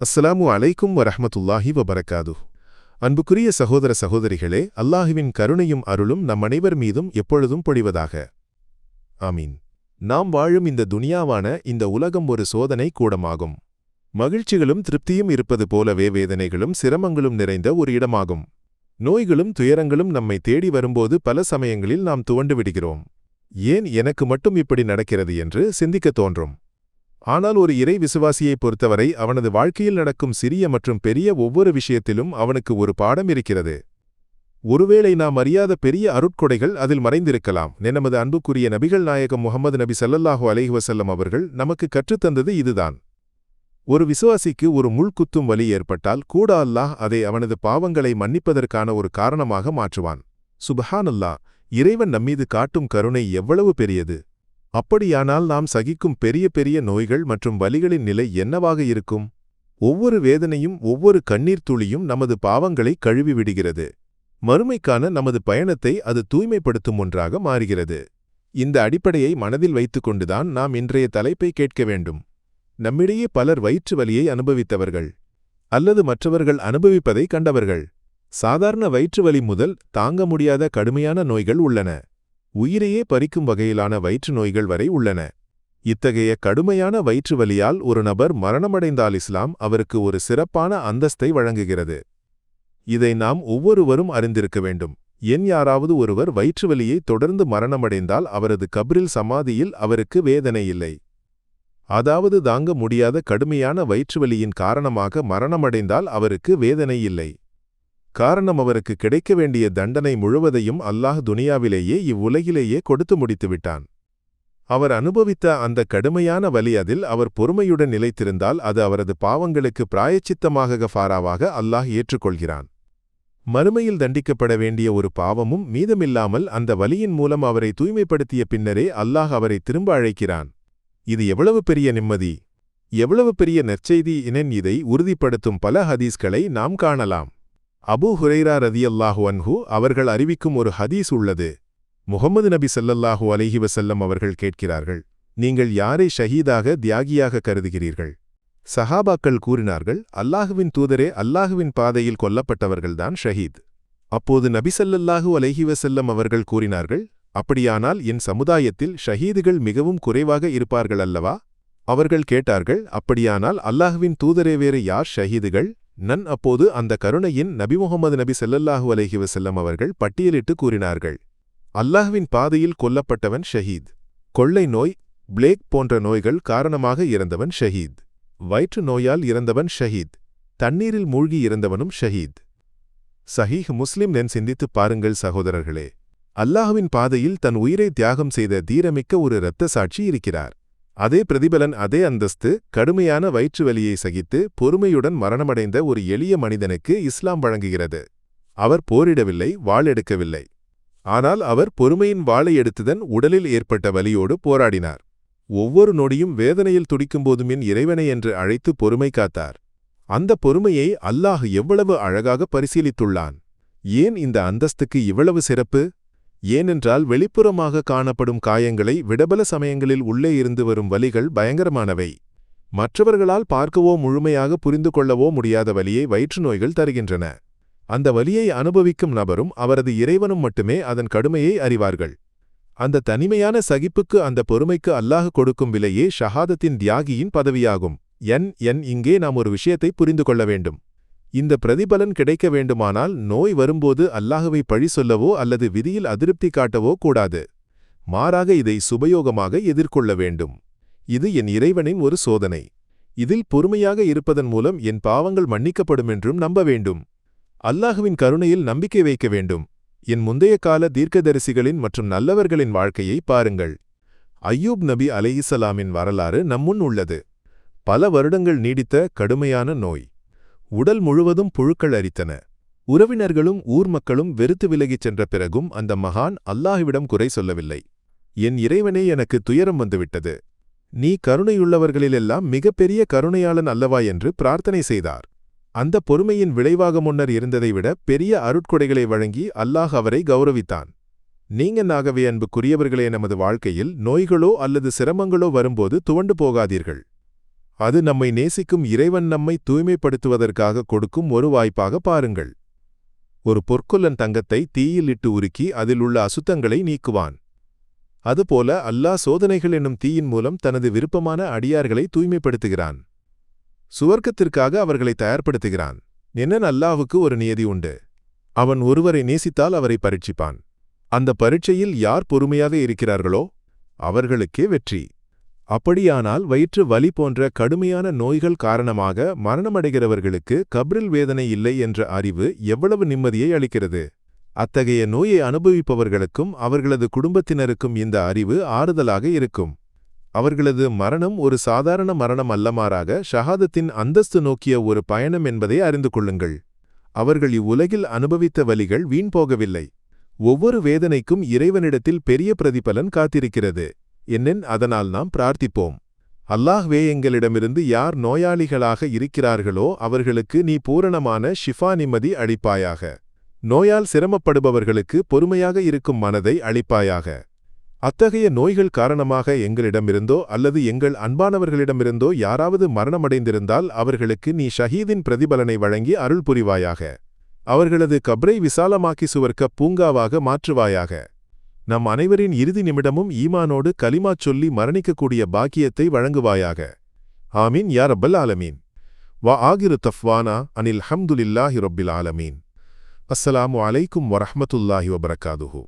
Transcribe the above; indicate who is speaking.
Speaker 1: அஸ்ஸலாமு அலைக்கும் வரஹமத்துல்லாஹி வபரகாது அன்புக்குரிய சகோதர சகோதரிகளே அல்லாஹுவின் கருணையும் அருளும் நம் அனைவர் மீதும் எப்பொழுதும் பொழிவதாக. ஆமீன். நாம் வாழும் இந்த துனியாவான இந்த உலகம் ஒரு சோதனை கூடமாகும். மகிழ்ச்சிகளும் திருப்தியும் இருப்பது போலவே வேதனைகளும் சிரமங்களும் நிறைந்த ஒரு இடமாகும். நோய்களும் துயரங்களும் நம்மை தேடி வரும்போது பல சமயங்களில் நாம் துவண்டு விடுகிறோம். ஏன் எனக்கு மட்டும் இப்படி நடக்கிறது என்று சிந்திக்கத் தோன்றும். ஆனால் ஒரு இறை விசுவாசியைப் பொறுத்தவரை அவனது வாழ்க்கையில் நடக்கும் சிறிய மற்றும் பெரிய ஒவ்வொரு விஷயத்திலும் அவனுக்கு ஒரு பாடம் இருக்கிறது. ஒருவேளை நாம் அறியாத பெரிய அருட்கொடைகள் அதில் மறைந்திருக்கலாம். நமது அன்புக்குரிய நபிகள் நாயகம் முகமது நபி ஸல்லல்லாஹு அலைஹி வஸல்லம் அவர்கள் நமக்கு கற்றுத்தந்தது இதுதான். ஒரு விசுவாசிக்கு ஒரு முள்குத்தும் வலி ஏற்பட்டால் கூட அல்லாஹ் அதை அவனது பாவங்களை மன்னிப்பதற்கான ஒரு காரணமாக மாற்றுவான். சுபஹானல்லாஹ் இறைவன் நம்மீது காட்டும் கருணை எவ்வளவு பெரியது. அப்படியானால் நாம் சகிக்கும் பெரிய பெரிய நோய்கள் மற்றும் வலிகளின் நிலை என்னவாக இருக்கும்? ஒவ்வொரு வேதனையும் ஒவ்வொரு கண்ணீர் துளியும் நமது பாவங்களை கழுவி விடுகிறது மறுமைக்கான நமது பயணத்தை அது தூய்மைப்படுத்தும் ஒன்றாக மாறுகிறது. இந்த அடிப்படையை மனதில் வைத்துக்கொண்டுதான் நாம் இன்றைய தலைப்பை கேட்க வேண்டும். நம்மிடையே பலர் வயிற்று வலியை அனுபவித்தவர்கள் அல்லது மற்றவர்கள் அனுபவிப்பதை கண்டவர்கள். சாதாரண வயிற்று வலி முதல் தாங்க முடியாத கடுமையான நோய்கள் உள்ளன. உயிரையே பறிக்கும் வகையிலான வயிற்று நோய்கள் வரை உள்ளன. இத்தகைய கடுமையான வயிற்று வலியால் ஒரு நபர் மரணமடைந்தால் இஸ்லாம் அவருக்கு ஒரு சிறப்பான அந்தஸ்தை வழங்குகிறது. இதை நாம் ஒவ்வொருவரும் அறிந்திருக்க வேண்டும். என் யாராவது ஒருவர் வயிற்று வலியை தொடர்ந்து மரணமடைந்தால் அவரது கபிரில் சமாதியில் அவருக்கு வேதனை இல்லை. அதாவது தாங்க முடியாத கடுமையான வயிற்றுவலியின் காரணமாக மரணமடைந்தால் அவருக்கு வேதனை இல்லை. காரணம் அவருக்கு கிடைக்க வேண்டிய தண்டனை முழுவதையும் அல்லாஹ் துனியாவிலேயே இவ்வுலகிலேயே கொடுத்து முடித்துவிட்டான். அவர் அனுபவித்த அந்த கடுமையான வலி அதில் அவர் பொறுமையுடன் நிலைத்திருந்தால் அது அவரது பாவங்களுக்கு பிராயச்சித்தமாக கஃபாராவாக அல்லாஹ் ஏற்றுக்கொள்கிறான். மறுமையில் தண்டிக்கப்பட வேண்டிய ஒரு பாவமும் மீதமில்லாமல் அந்த வலியின் மூலம் அவரை தூய்மைப்படுத்திய பின்னரே அல்லாஹ் அவரை திரும்ப அழைக்கிறான். இது எவ்வளவு பெரிய நிம்மதி! எவ்வளவு பெரிய நற்செய்தி இனன் இதை உறுதிப்படுத்தும் பல ஹதீஸ்களை நாம் காணலாம். அபு ஹுரைரா ரதியல்லாஹு அன்ஹு அவர்கள் அறிவிக்கும் ஒரு ஹதீஸ் உள்ளது. முகமது நபி ஸல்லல்லாஹு அலைஹி வசல்லம் அவர்கள் கேட்கிறார்கள் நீங்கள் யாரை ஷஹீதாக தியாகியாக கருதுகிறீர்கள்? சஹாபாக்கள் கூறினார்கள் அல்லாஹுவின் தூதரே அல்லாஹுவின் பாதையில் கொல்லப்பட்டவர்கள்தான் ஷஹீத். அப்போது நபி அலஹி வசல்லம் அவர்கள் கூறினார்கள் அப்படியானால் என் சமுதாயத்தில் ஷஹீதுகள் மிகவும் குறைவாக இருப்பார்கள் அல்லவா? அவர்கள் கேட்டார்கள் அப்படியானால் அல்லாஹுவின் தூதரே வேறு யார் ஷஹீதுகள்? நன் அப்போது அந்த கருணையின் நபி முகமது நபி செல்லல்லாஹு அலஹி வசல்லம் அவர்கள் பட்டியலிட்டு கூறினார்கள். அல்லாஹ்வின் பாதையில் கொல்லப்பட்டவன் ஷஹீத். கொள்ளை நோய் பிளேக் போன்ற நோய்கள் காரணமாக இறந்தவன் ஷஹீத். வயிற்று நோயால் இறந்தவன் ஷஹீத். தண்ணீரில் மூழ்கி இறந்தவனும் ஷஹீத். சஹீஹ் முஸ்லிம் நென் சிந்தித்துப் பாருங்கள் சகோதரர்களே. அல்லாஹுவின் பாதையில் தன் உயிரை தியாகம் செய்த தீரமிக்க ஒரு இரத்த சாட்சி இருக்கிறார். அதே பிரதிபலன் அதே அந்தஸ்து கடுமையான வயிற்று வலியை சகித்து பொறுமையுடன் மரணமடைந்த ஒரு எளிய மனிதனுக்கு இஸ்லாம் வழங்குகிறது. அவர் போரிடவில்லை வாளெடுக்கவில்லை. ஆனால் அவர் பொறுமையின் வாளை எடுத்துதன் உடலில் ஏற்பட்ட வலியோடு போராடினார். ஒவ்வொரு நொடியும் வேதனையில் துடிக்கும்போதும் என் இறைவனை என்று அழைத்து பொறுமை காத்தார். அந்த பொறுமையை அல்லாஹ் எவ்வளவு அழகாக பரிசீலித்துள்ளான். ஏன் இந்த அந்தஸ்துக்கு இவ்வளவு சிறப்பு? ஏனென்றால் வெளிப்புறமாக காணப்படும் காயங்களை விடபல சமயங்களில் உள்ளே இருந்து வரும் வலிகள் பயங்கரமானவை. மற்றவர்களால் பார்க்கவோ முழுமையாக புரிந்து கொள்ளவோ முடியாத வலியை வயிற்று நோய்கள் தருகின்றன. அந்த வலியை அனுபவிக்கும் நபரும் அவரது இறைவனும் மட்டுமே அதன் கடுமையை அறிவார்கள். அந்த தனிமையான சகிப்புக்கு அந்த பொறுமைக்கு அல்லாஹ் கொடுக்கும் விலையே ஷஹாதத்தின் தியாகியின் பதவியாகும். என் என் இங்கே நாம் ஒரு விஷயத்தை புரிந்து கொள்ள வேண்டும். இந்த பிரதிபலன் கிடைக்க வேண்டுமானால் நோய் வரும்போது அல்லாஹுவை பழி சொல்லவோ அல்லது விதியில் அதிருப்தி காட்டவோ கூடாது. மாறாக இதை சுபயோகமாக எதிர்கொள்ள வேண்டும். இது என் இறைவனின் ஒரு சோதனை. இதில் பொறுமையாக இருப்பதன் மூலம் என் பாவங்கள் மன்னிக்கப்படும் என்றும் நம்ப வேண்டும். அல்லாஹுவின் கருணையில் நம்பிக்கை வைக்க வேண்டும். என் முந்தைய கால தீர்க்கதரிசிகளின் மற்றும் நல்லவர்களின் வாழ்க்கையை பாருங்கள். அய்யூப் நபி அலையிசலாமின் வரலாறு நம்முன் உள்ளது. பல வருடங்கள் நீடித்த கடுமையான நோய். உடல் முழுவதும் புழுக்கள் அரித்தன. உறவினர்களும் ஊர் மக்களும் வெறுத்து விலகிச் சென்ற பிறகும் அந்த மகான் அல்லாஹுவிடம் குறை சொல்லவில்லை. என் இறைவனே எனக்கு துயரம் வந்துவிட்டது. நீ கருணையுள்ளவர்களிலெல்லாம் மிகப்பெரிய கருணையாளன் அல்லவா? என்று பிரார்த்தனை செய்தார். அந்த பொறுமையின் விளைவாக முன்னர் இருந்ததை விட பெரிய அருட்கொடைகளை வழங்கி அல்லாஹ் அவரை கௌரவித்தான். நீங்க நாகவே அன்புக்குரியவர்களே நமது வாழ்க்கையில் நோய்களோ அல்லது சிரமங்களோ வரும்போது துவண்டு போகாதீர்கள். அது நம்மை நேசிக்கும் இறைவன் நம்மை தூய்மைப்படுத்துவதற்காக கொடுக்கும் ஒரு வாய்ப்பாக பாருங்கள். ஒரு பொற்கொல்லன் தங்கத்தை தீயில் இட்டு உருக்கி அதில் உள்ள அசுத்தங்களை நீக்குவான். அதுபோல அல்லாஹ் சோதனைகள் என்னும் தீயின் மூலம் தனது விருப்பமான அடியார்களை தூய்மைப்படுத்துகிறான். சுவர்க்கத்திற்காக அவர்களை தயார்படுத்துகிறான். என்ன அல்லாஹுக்கு ஒரு நியதி உண்டு? அவன் ஒருவரை நேசித்தால் அவரை பரீட்சிப்பான். அந்த பரீட்சையில் யார் பொறுமையாக இருக்கிறார்களோ அவர்களுக்கே வெற்றி. அப்படியானால் வயிற்று வலி போன்ற கடுமையான நோய்கள் காரணமாக மரணமடைகிறவர்களுக்கு கப்ரில் வேதனை இல்லை என்ற அறிவு எவ்வளவு நிம்மதியை அளிக்கிறது? அத்தகைய நோயை அனுபவிப்பவர்களுக்கும் அவர்களது குடும்பத்தினருக்கும் இந்த அறிவு ஆறுதலாக இருக்கும். அவர்களது மரணம் ஒரு சாதாரண மரணம் அல்லமாறாக ஷஹாதத்தின் அந்தஸ்து நோக்கிய ஒரு பயணம் என்பதை அறிந்து கொள்ளுங்கள். அவர்கள் இவ்வுலகில் அனுபவித்த வலிகள் வீண் போகவில்லை. ஒவ்வொரு வேதனைக்கும் இறைவனிடத்தில் பெரிய பிரதிபலன் காத்திருக்கிறது. என்னென் அதனால் நாம் பிரார்த்திப்போம். அல்லாஹ்வே எங்களிடமிருந்து யார் நோயாளிகளாக இருக்கிறார்களோ அவர்களுக்கு நீ பூரணமான ஷிஃபா நிம்மதி அளிப்பாயாக. நோயால் சிரமப்படுபவர்களுக்கு பொறுமையாக இருக்கும் மனதை அளிப்பாயாக. அத்தகைய நோய்கள் காரணமாக எங்களிடமிருந்தோ அல்லது எங்கள் அன்பானவர்களிடமிருந்தோ யாராவது மரணமடைந்திருந்தால் அவர்களுக்கு நீ ஷஹீதின் பிரதிபலனை வழங்கி அருள் புரிவாயாக. அவர்களது கப்ரை விசாலமாக்கி சுவர்க்க பூங்காவாக மாற்றுவாயாக. நம் அனைவரின் இறுதி நிமிடமும் ஈமானோடு கலிமா சொல்லி மரணிக்கக்கூடிய பாக்கியத்தை வழங்குவாயாக. ஆமீன். யா ரப்பல் ஆலமீன். வா ஆகிரு தஃப்வானா அனில் ஹம்துலில்லாஹி ரொப்பில் ஆலமீன். அஸ்ஸலாமு அலைக்கும் வரஹமத்துல்லாஹி வபரகாதுஹு